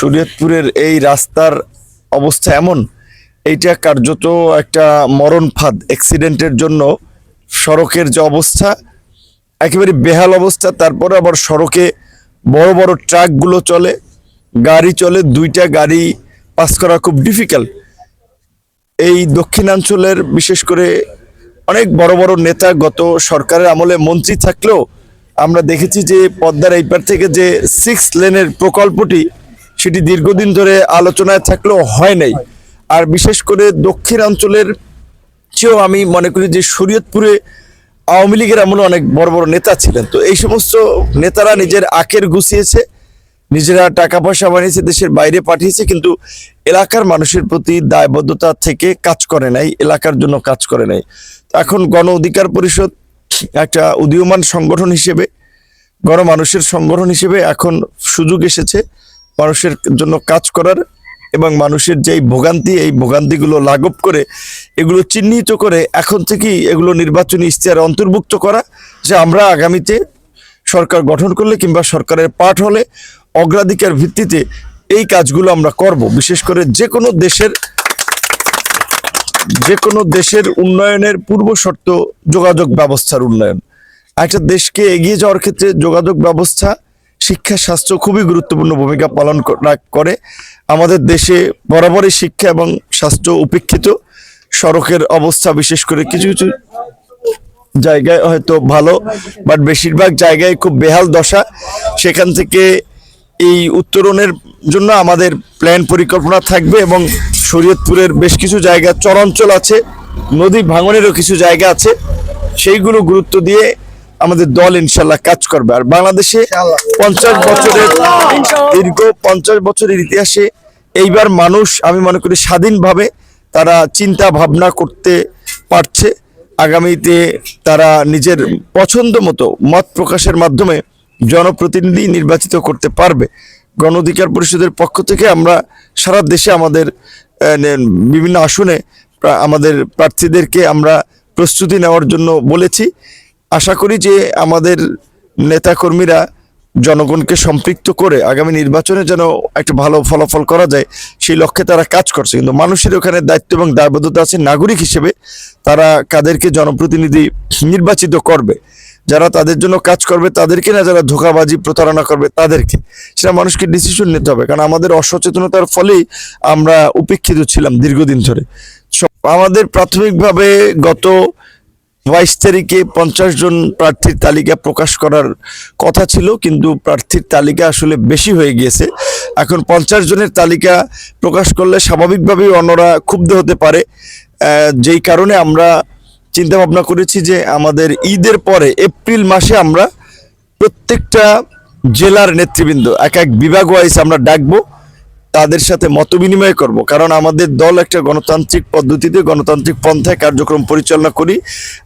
শরীয়তপুরের এই রাস্তার অবস্থা এমন, এইটা কার্যত একটা মরণ ফাঁদ অ্যাক্সিডেন্টের জন্য সড়কের যে অবস্থা, একেবারে বেহাল অবস্থা, তারপরে আবার সড়কে বড় বড় ট্রাকগুলো চলে, গাড়ি চলে, দুইটা গাড়ি পাস করা খুব ডিফিকাল্ট এই দক্ষিণাঞ্চলের বিশেষ করে অনেক বড় বড় নেতা গত সরকারের আমলে মন্ত্রী থাকলেও আমরা দেখেছি যে পদ্মার এইপার থেকে যে সিক্স লেনের প্রকল্পটি সেটি দীর্ঘদিন ধরে আলোচনায় থাকলেও হয় নাই। আর বিশেষ করে দক্ষিণাঞ্চলের চেয়েও আমি মনে করি যে শরীয়তপুরে আওয়ামী লীগের আমলে অনেক বড় বড় নেতা ছিলেন। তো এই সমস্ত নেতারা নিজের আখের গুছিয়েছে, নিজেরা টাকা পয়সা বানিয়েছে, দেশের বাইরে পাঠিয়েছে, কিন্তু এলাকার মানুষের প্রতি দায়বদ্ধতা থেকে কাজ করে নাই, এলাকার জন্য কাজ করে নাই। এখন গণ অধিকার পরিষদ একটা উদীয়মান সংগঠন হিসেবে, গণমানুষের সংগঠন হিসেবে এখন সুযোগ এসেছে। মানুষের জন্য কাজ করার এবং মানুষের যেই ভোগান্তি, এই ভোগান্তিগুলো লাঘব করে এগুলো চিহ্নিত করে এখন থেকেই এগুলো নির্বাচনী ইশতেহারে অন্তর্ভুক্ত করা, যে আমরা আগামীতে সরকার গঠন করলে কিংবা সরকারের পাঠ হলে অগ্রাধিকার ভিত্তিতে এই কাজগুলো আমরা করব। বিশেষ করে যে কোনো দেশের, যে কোনো দেশের উন্নয়নের পূর্ব শর্ত যোগাযোগ ব্যবস্থার উন্নয়ন। একটা দেশকে এগিয়ে যাওয়ার ক্ষেত্রে যোগাযোগ ব্যবস্থা শিক্ষা, স্বাস্থ্য খুবই গুরুত্বপূর্ণ ভূমিকা পালন করে। আমাদের দেশে বরাবরই শিক্ষা এবং স্বাস্থ্য উপেক্ষিত। সড়কের অবস্থা বিশেষ করে কিছু কিছু জায়গায় হয়তো ভালো, বাট বেশিরভাগ জায়গায় খুব বেহাল দশা। সেখান থেকে এই উত্তরণের জন্য আমাদের প্ল্যান পরিকল্পনা থাকবে এবং শরীয়তপুরের বেশ কিছু জায়গা চরাঞ্চল আছে, নদী ভাঙনেরও কিছু জায়গা আছে। সেইগুলো গুরুত্ব দিয়ে আমাদের দল ইনশাল্লাহ কাজ করবে। আর বাংলাদেশে পঞ্চাশ বছরের দীর্ঘ পঞ্চাশ বছরের ইতিহাসে এইবার মানুষ আমি মনে করি স্বাধীনভাবে তারা চিন্তা ভাবনা করতে পারছে। আগামীতে তারা নিজের পছন্দ মতো মত প্রকাশের মাধ্যমে জনপ্রতিনিধি নির্বাচিত করতে পারবে। গণ অধিকার পরিষদের পক্ষ থেকে আমরা সারা দেশে আমাদের বিভিন্ন আসনে আমাদের প্রার্থীদেরকে আমরা প্রস্তুতি নেওয়ার জন্য বলেছি। আশা করি যে আমাদের নেতাকর্মীরা জনগণকে সম্পৃক্ত করে আগামী নির্বাচনে যেন একটা ভালো ফলাফল করা যায়, সেই লক্ষ্যে তারা কাজ করছে। কিন্তু মানুষের ওখানে দায়িত্ব এবং দায়বদ্ধতা আছে নাগরিক হিসেবে, তারা কাদেরকে জনপ্রতিনিধি নির্বাচিত করবে। যারা তাদের জন্য কাজ করবে, তাদেরকে না যারা ধোকাবাজি, প্রতারণা করবে, তাদেরকে। সেটা মানুষকে ডিসিশন নিতে হবে। কারণ আমাদের অসচেতনতার ফলেই আমরা উপেক্ষিত ছিলাম দীর্ঘদিন ধরে। আমাদের প্রাথমিকভাবে গত বাইশ তারিখে পঞ্চাশ জন প্রার্থীর তালিকা প্রকাশ করার কথা ছিল, কিন্তু প্রার্থীর তালিকা আসলে বেশি হয়ে গিয়েছে। এখন পঞ্চাশ জনের তালিকা প্রকাশ করলে স্বাভাবিকভাবেই অন্যরা ক্ষুব্ধ হতে পারে। যেই কারণে আমরা চিন্তা ভাবনা করেছি যে আমাদের ঈদের পরে, এপ্রিল মাসে আমরা প্রত্যেকটা জেলার নেতৃবৃন্দ, এক এক বিভাগ ওয়াইজ আমরা ডাকবো। তাদের সাথে মত বিনিময় করব। কারণ আমাদের দল একটা গণতান্ত্রিক পদ্ধতিতে গণতান্ত্রিক পন্থায় কার্যক্রম পরিচালনা করি।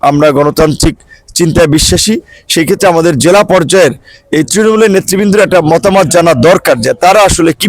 আমরা গণতান্ত্রিক চিন্তায় বিশ্বাসী। সেই ক্ষেত্রে আমাদের জেলা পর্যায়ের এই তৃণমূলের নেতৃবৃন্দের একটা মতামত জানা দরকার যে তারা আসলে কি